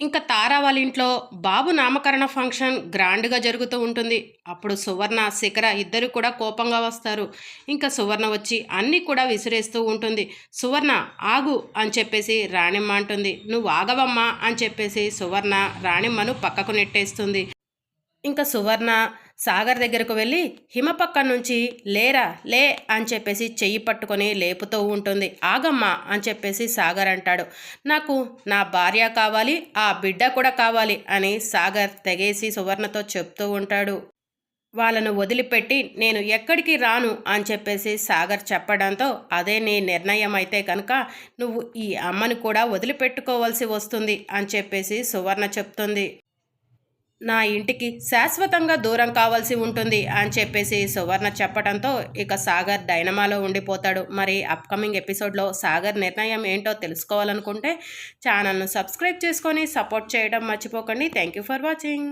ఇంకా తారా వాళ్ళ ఇంట్లో బాబు నామకరణ ఫంక్షన్ గ్రాండ్గా జరుగుతూ ఉంటుంది. అప్పుడు సువర్ణ శిఖర ఇద్దరు కూడా కోపంగా వస్తారు. ఇంకా సువర్ణ వచ్చి అన్నీ కూడా విసిరేస్తూ ఉంటుంది. సువర్ణ ఆగు అని చెప్పేసి రాణిమ్మ అంటుంది. నువ్వు ఆగవమ్మా అని చెప్పేసి సువర్ణ రాణిమ్మను పక్కకు నెట్టేస్తుంది. ఇంకా సువర్ణ సాగర్ దగ్గరకు వెళ్ళి హిమ పక్క నుంచి లేరా లే అని చెప్పేసి చెయ్యి పట్టుకొని లేపుతూ ఉంటుంది. ఆగమ్మా అని చెప్పేసి సాగర్ అంటాడు. నాకు నా భార్య కావాలి ఆ బిడ్డ కూడా కావాలి అని సాగర్ తెగేసి సువర్ణతో చెప్తూ ఉంటాడు. వాళ్ళను వదిలిపెట్టి నేను ఎక్కడికి రాను అని చెప్పేసి సాగర్ చెప్పడంతో అదే నీ నిర్ణయం అయితే కనుక నువ్వు ఈ అమ్మను కూడా వదిలిపెట్టుకోవాల్సి వస్తుంది అని చెప్పేసి సువర్ణ చెప్తుంది. నా ఇంటికి శాశ్వతంగా దూరం కావాల్సి ఉంటుంది అని చెప్పేసి సువర్ణ చెప్పడంతో ఇక సాగర్ డైనమాలో ఉండిపోతాడు. మరి అప్కమింగ్ ఎపిసోడ్లో సాగర్ నిర్ణయం ఏంటో తెలుసుకోవాలనుకుంటే ఛానల్ను సబ్స్క్రైబ్ చేసుకొని సపోర్ట్ చేయడం మర్చిపోకండి. Thank you for watching